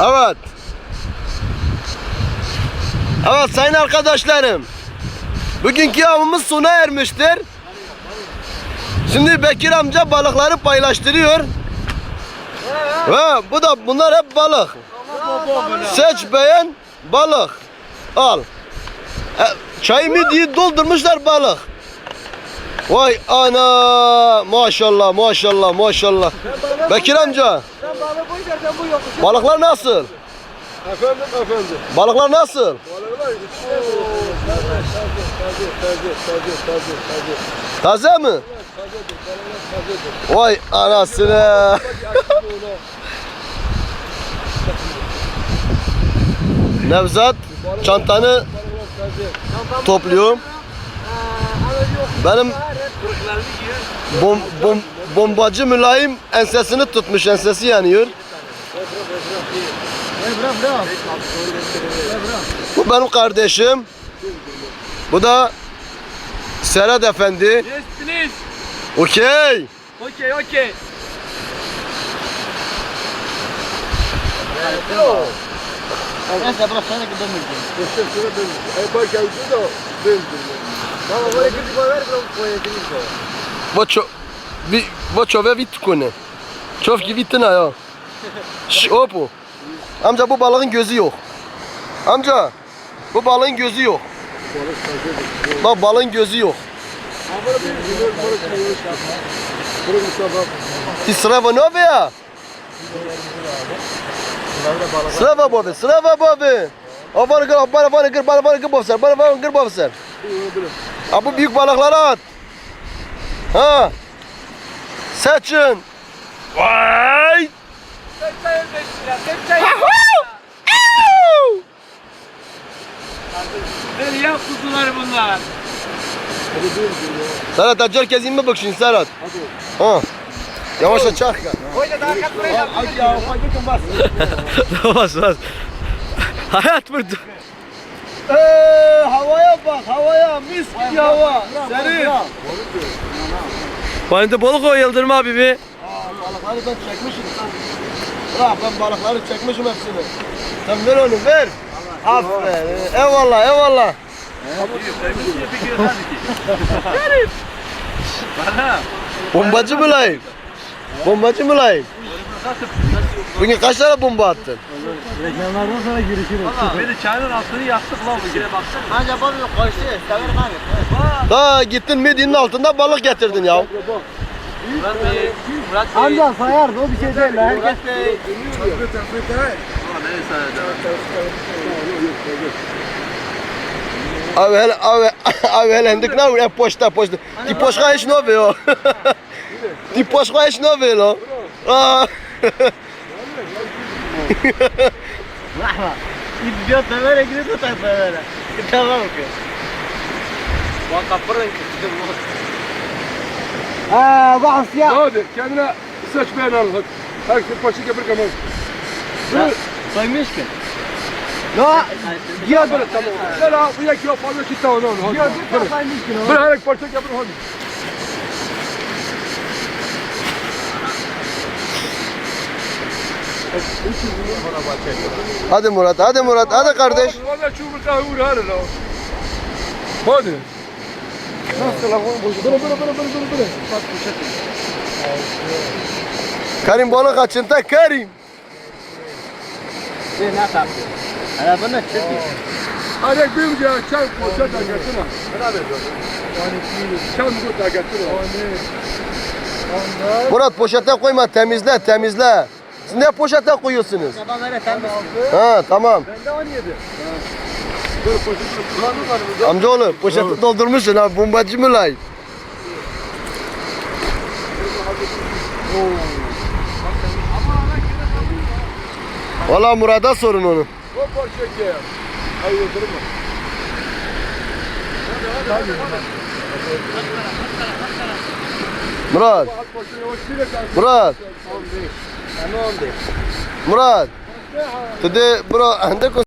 Evet. Evet sayın arkadaşlarım. Bugünkü avımız sona ermiştir. Şimdi Bekir amca balıkları paylaştırıyor. Ve bu da bunlar hep balık. Seç beğen balık. Al. E, çayımı diye doldurmuşlar balık. Vay ana maşallah maşallah maşallah. Bekir amca Ben bu yokum. balıklar nasıl? Efendim efendim. Balıklar nasıl? Balıklar içine Taze taze taze taze taze taze. Taze mi? Tazedir balıklar tazedir. Vay anasını. Nevzat çantanı Balıklar taze. topluyor. Benim bom, bom, bombacı mülayim ensesini tutmuş. Ensesi yanıyor. Bu benim kardeşim. Bu da Serhat Efendi. Yes please. Okey. Okay. Geçen sene ben ay bak geldi de čo, vi, bo čove vitkune. Çofki vittina ya. Şş, opu. Amca bu balığın gözü yok. Amca bu balığın gözü yok. Bak balığın gözü yok. Srava nove ya? Srava bove, srava bove. O bana gır, bana bana gır, bana bana gır bofser, bana bana gır bofser. Ha bu büyük balıkları at. Ha. Seçin. Vay. Nereye kuzular bunlar? Serhat hadi herkes inme bak şimdi Serhat. Ha. Yavaş aç çak. Hoca daha katlayacağım. Hadi ya hadi bas. Bas bas. Hayat burada. Eee havaya bak havaya mis gibi hava. Serin. Bana balık o Yıldırım abi bir. Balıkları ben çekmişim. Bırak ben balıkları çekmişim hepsini. Sen ver onu ver. Aferin. Eyvallah eyvallah. Bombacı mı layık? Bombacı mı layık? Bugün kaç tane bomba attın? Valla beni çayın altını yaktık lan bugün. baksana. Anca balık koştu. Severim abi. Daha gittin Medine'nin altında balık getirdin ya. Bey. Murat Bey. Amca sayardı o bir şey değil. Herkes Murat Bey. Abi hele abi abi hele hendik na é posta posta. Ti poska iş no veo. Ti poska iş no veo. Ah. gidiyor severe gidiyor tutar severe. Tamam ki. Bak kapırın. Aa bak ya. Hadi kendine seç beğen al. hadi. Herkes başı yapır kamar. Saymış ki. No. Gel böyle tamam. Gel ha bu yak yok fazla kitle onu onu. Hadi. Böyle. Saymış ki. Böyle her parça yapır hadi. Hadi Murat, hadi Murat, hadi kardeş. La. Hadi. Nasıl la bu? Böyle böyle böyle böyle böyle böyle. Bak bu şekil. Karim Karim. Ne yapıyor? Arabanı çekiyor. Hadi büyümce çay poşet getirsene. Beraber. Çay bu da. Murat poşete koyma, temizle, temizle. Siz ne poşete koyuyorsunuz? Adam öyle temiz. Ha tamam. Bende 17. Amcaoğlu poşeti doldurmuşsun abi bombacı mı lan? Valla Murat'a sorun onu. Hayır oturma. Murat. Murat. Murat. Today, bro, and the